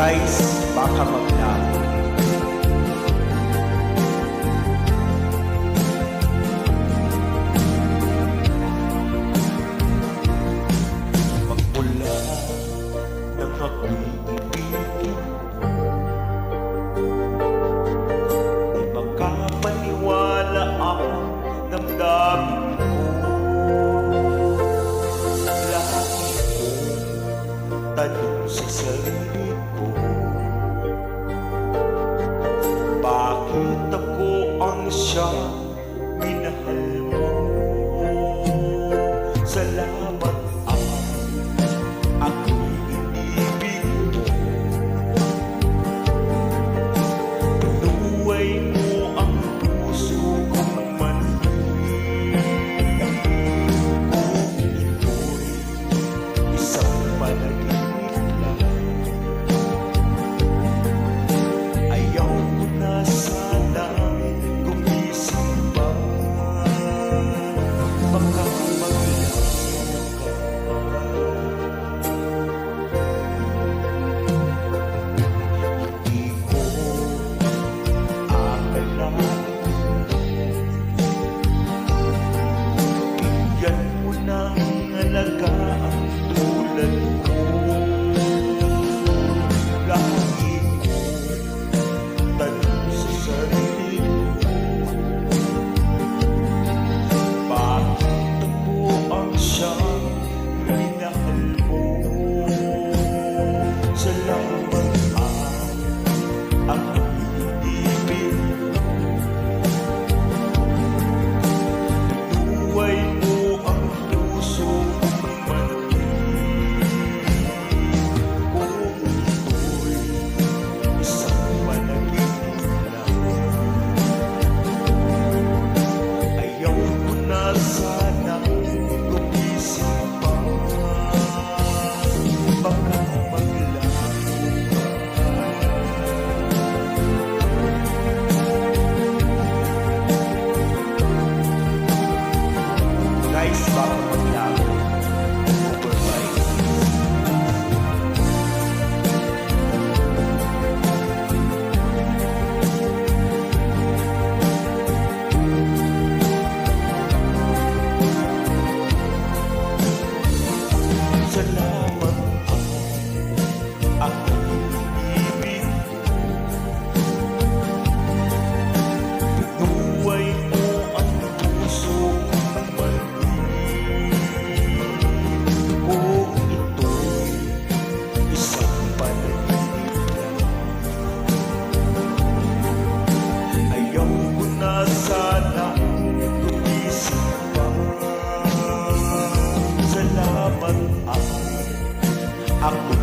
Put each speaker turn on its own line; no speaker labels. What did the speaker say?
guys, baka maglago. tanong sa sarili ko Bakit ako ang siyang minahal mo? up.